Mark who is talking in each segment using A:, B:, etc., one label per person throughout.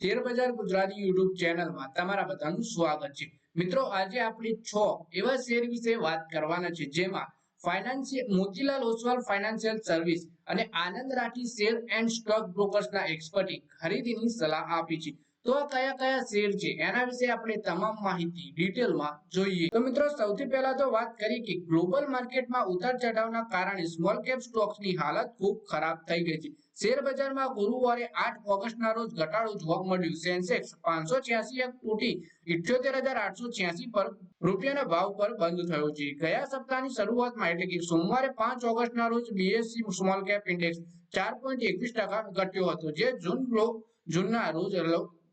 A: Share બજાર Gujarati YouTube ચેનલમાં તમારા બધાનું સ્વાગત છે. મિત્રો, આજે આપણે છ એવા શેર વિશે વાત કરવાના છે જેમાં financial Motilal Oswal financial service અને Anand Rathi share and stock બ્રોકર્સના એક્સપર્ટે ખરીદીની સલાહ આપી છે. તો કયા કયા શેર છે? એના વિશે આપણે તમામ માહિતી ડિટેલમાં જોઈએ. તો મિત્રો, સૌથી પહેલા તો વાત કરી કે ગ્લોબલ માર્કેટમાં ઉતાર ચઢાવના કારણે સ્મોલ કેપ સ્ટોક્સની હાલત ખૂબ ખરાબ થઈ ગઈ છે. શેર બજારમાં ગુરુવારે આઠ ઓગસ્ટના રોજ ઘટાડો જોવા મળ્યું. સેન્સેક્સ પાંચસો છ્યાસી એક તૂટી ઇઠ્યોતેર હજાર આઠસો છ્યાસી પર રૂપિયાના ભાવ પર બંધ થયો છે. ગયા સપ્તાહની શરૂઆતમાં એટલે કે સોમવારે પાંચ ઓગસ્ટના રોજ બીએસસી સ્મોલ કેપ ઇન્ડેક્સ ચાર પોઈન્ટ એકવીસ ટકા ઘટ્યો હતો. જે જૂન જૂનના રોજ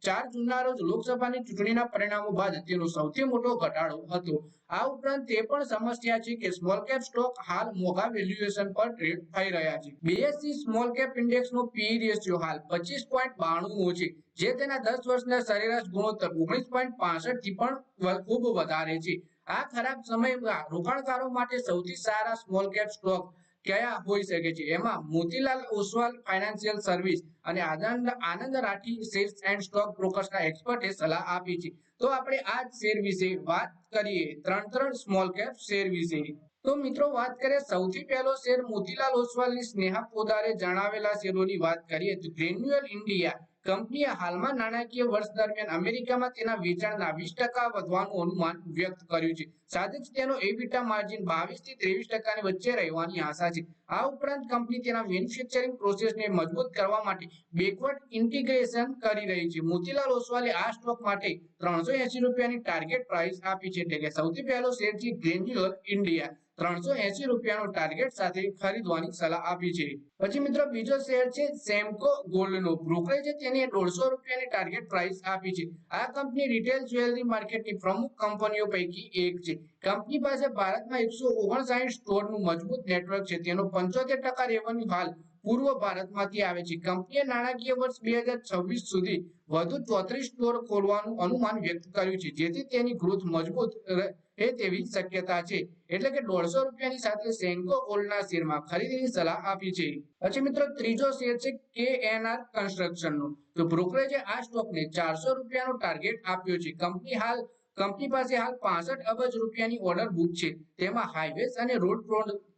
A: ચાર જૂનના રોજ લોકસભાની ચૂંટણીના પરિણામો બાદ તેનો સૌથી મોટો ઘટાડો હતો. આ ઉપરાંત તે પણ સમસ્યા છે કે સ્મોલ કેપ સ્ટોક હાલ મોઘા વેલ્યુએશન પર ટ્રેડ થઈ રહ્યા છે. બીએસસી સ્મોલ કેપ ઇન્ડેક્સનો પી રેશિયો હાલ પચીસ પોઈન્ટ બાણું છે, જે તેના દસ વર્ષના સરેરાશ ગુણોત્તર ઓગણીસ પોઈન્ટ પાસઠથી પણ ખૂબ વધારે છે. આ ખરાબ સમયમાં રોકાણકારો માટે સૌથી સારા સ્મોલ કેપ સ્ટોક કયા હોઈ શકે છે? એમાં મોતીલાલ ઓસવાલ ફાઇનાન્શિયલ સર્વિસ અને Anand Anand Rathi shares and stock બ્રોકર્સના એક્સપર્ટે સલાહ આપી છે. તો આપણે આ શેર વિશે વાત કરીએ. ત્રણ ત્રણ સ્મોલ કેપ શેર વિશે. તો મિત્રો વાત કરીએ સૌથી પહેલો શેર મોતીલાલ ઓસવાલની સ્નેહા પોદારે જણાવેલા શેરોની વાત કરીએ તો ગ્રેન્યુઅલ ઇન્ડિયા કંપનીએ હાલમાં નાણાકીય વર્ષ દરમિયાન અમેરિકામાં તેના વેચાણના વીસ ટકા વધવાનું અનુમાન વ્યક્ત કર્યું છે. સાથે જ તેનો એબીટા માર્જિન બાવીસથી ત્રેવીસ ટકાની વચ્ચે રહેવાની આશા છે. આ ઉપરાંત કંપની તેના મેન્યુફેક્ચરિંગ પ્રોસેસને મજબૂત કરવા માટે બેકવર્ડ ઇન્ટિગ્રેશન કરી રહી છે. મોતીલાલ ઓસવાલે આ સ્ટોક માટે ત્રણસો એસી રૂપિયાની ટાર્ગેટ પ્રાઇસ આપી છે. એટલે કે સૌથી પહેલો શેર છે ગ્રેન્યુલર ઇન્ડિયા ત્રણસો એસી રૂપિયાનો ટાર્ગેટ સાથે ખરીદવાની સલાહ આપી છે. પછી મિત્રો બીજો શેર છે સેમકો ગોલ્ડનો બ્રોકરેજે તેને દોઢસો રૂપિયાની ટાર્ગેટ પ્રાઇસ આપી છે. આ કંપની રિટેલ જ્વેલરી માર્કેટની પ્રમુખ કંપનીઓ પૈકી એક છે. કંપની પાસે ભારતમાં એકસો ઓગણસાઠ સ્ટોરનું મજબૂત નેટવર્ક છે. તેનો પંચોતેર ટકા રેવન્યુ હાલ પૂર્વ ભારતમાંથી આવે છે. કંપનીએ નાણાકીય વર્ષ બે હજાર છવ્વીસ સુધી વધુ ચોત્રીસ સ્ટોર ખોલવાનું અનુમાન વ્યક્ત કર્યું છે. જેથી તેની ગ્રોથ મજબૂત રહે તેવી શક્યતા છે. એટલે કે દોઢસો રૂપિયાની સાથે સેન્કો ઓલના શેરમાં ખરીદીની સલાહ આપી છે. પછી મિત્રો ત્રીજો શેર છે કે એનઆર કન્સ્ટ્રક્શનનો. તો બ્રોકરેજે આ સ્ટોકને ચારસો રૂપિયાનો ટાર્ગેટ આપ્યો છે. કંપની હાલ કંપની પાસે હાલ પાસઠ અબજ રૂપિયાની ઓર્ડર બુક છે. તેમાં હાઈવેઝ અને રોડ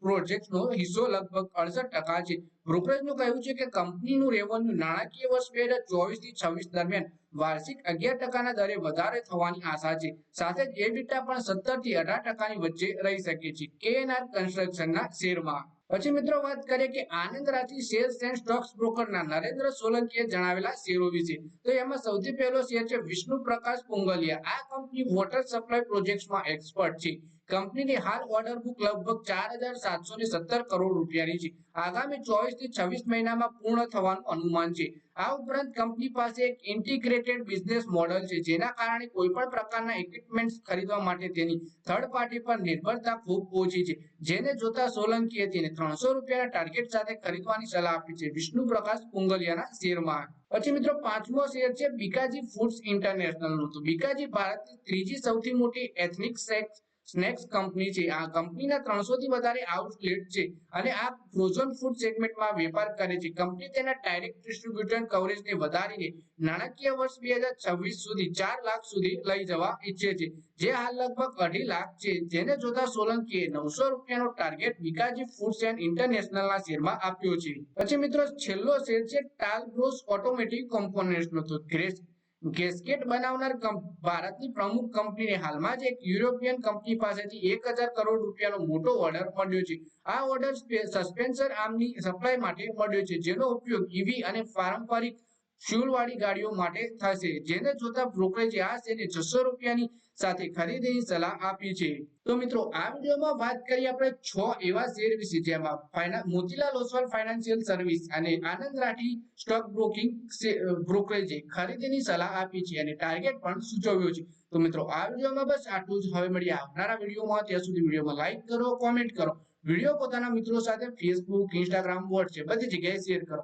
A: પ્રોજેક્ટનો હિસ્સો લગભગ અડસઠ ટકા છે. બ્રોકરેજનું કહ્યું છે કે કંપનીનું રેવન્યુ નાણાકીય વર્ષ બે હજાર ચોવીસથી છવ્વીસ દરમિયાન વાર્ષિક અગિયાર ટકાના દરે વધારે થવાની આશા છે. સાથે જ એબિટા પણ સત્તરથી અઢાર ટકાની વચ્ચે રહી શકે છે. કેએનઆર કન્સ્ટ્રક્શનના શેરમાં. પછી મિત્રો વાત કરીએ કે Anand Rathi shares and stocks બ્રોકરના Narendra સોલંકીએ જણાવેલા શેરો વિશે. તો એમાં સૌથી પહેલો શેર છે વિષ્ણુ પ્રકાશ પુંગલિયા. આ કંપની વોટર સપ્લાય પ્રોજેક્ટ્સમાં એક્સપર્ટ છે. કંપનીની હાલ ઓર્ડર બુક લગભગ ચાર કરોડ રૂપિયાની છે. આગામી ચોવીસથી છવ્વીસ મહિનામાં પૂર્ણ થવાનું અનુમાન છે. આ ઉપરાંત કંપની પાસે એક ઇન્ટિગ્રેટેડ બિઝનેસ મોડલ છે, જેના કારણે કોઈ પ્રકારના ઇક્વિપમેન્ટ્સ ખરીદવા માટે તેની થર્ડ પાર્ટી પર નિર્ભરતા ખૂબ ઓછી છે. જેને જોતા સોલંકીએ તેને ત્રણસો રૂપિયાના ટાર્ગેટ સાથે ખરીદવાની સલાહ આપી છે વિષ્ણુ પ્રકાશ પુંગલિયાના શેરમાં. પછી મિત્રો પાંચમો શેર છે બીકાજી ફૂડ્સ ઇન્ટરનેશનલનું તો બીકાજી ભારતની ત્રીજી સૌથી મોટી એથનિક સેક્સ સ્નેક્સ કંપની છે. આ કંપનીના ત્રણસો થી વધારે આઉટલેટ છે અને આ ફ્રોઝન ફૂડ સેગમેન્ટમાં વેપાર કરે છે. કંપની તેના ડાયરેક્ટ ડિસ્ટ્રીબ્યુટર કવરેજને વધારીને નાણાકીય વર્ષ બે સુધી ચાર લાખ સુધી લઈ જવા ઈચ્છે છે. જે હાલ લગભગ અઢી લાખ છે. જેને જોતા સોલંકીએ નવસો રૂપિયાનો ટાર્ગેટ વિકાજી ફૂડ્સ એન્ડ ઇન્ટરનેશનલના શેરમાં આપ્યો છે. પછી મિત્રો છેલ્લો શેર છે ટાલ બ્રોસ ઓટોમેટિક કોમ્પોનેન્ટ્સનો તો ગેસ્કેટ બનાવનાર ભારતની પ્રમુખ કંપનીને હાલમાં જ એક યુરોપિયન કંપની પાસેથી એક હજાર કરોડ રૂપિયાનો મોટો ઓર્ડર મળ્યો છે. આ ઓર્ડર સસ્પેન્સર આર્મની સપ્લાય માટે મળ્યો છે, જેનો ઉપયોગ ઈવી અને પારંપરિક ફ્યુલ વાળી ગાડીઓ માટે થશે. જેને જોતા બ્રોકરેજે આ શેરને છસો રૂપિયાની સાથે ખરીદીની સલાહ આપી છે. તો મિત્રો, આ વિડીયોમાં વાત કરી આપણે છ એવા શેર વિશે, જેમાં મોતીલાલ ઓસવાલ ફાઇનાન્શિયલ સર્વિસ અને આનંદ રાઠી સ્ટોક બ્રોકિંગ બ્રોકરેજે ખરીદીની સલાહ આપી છે અને ટાર્ગેટ પણ સૂચવ્યો છે. તો મિત્રો, આ વિડીયોમાં બસ આટલું જ. હવે મળીએ આવનારા વિડીયોમાં. ત્યાં સુધી વિડીયોમાં લાઈક કરો, કોમેન્ટ કરો. વીડિયો પોતાના મિત્રો સાથે ફેસબુક ઇન્સ્ટાગ્રામ વોટ્સએપ બધી જગ્યાએ શેર કરો.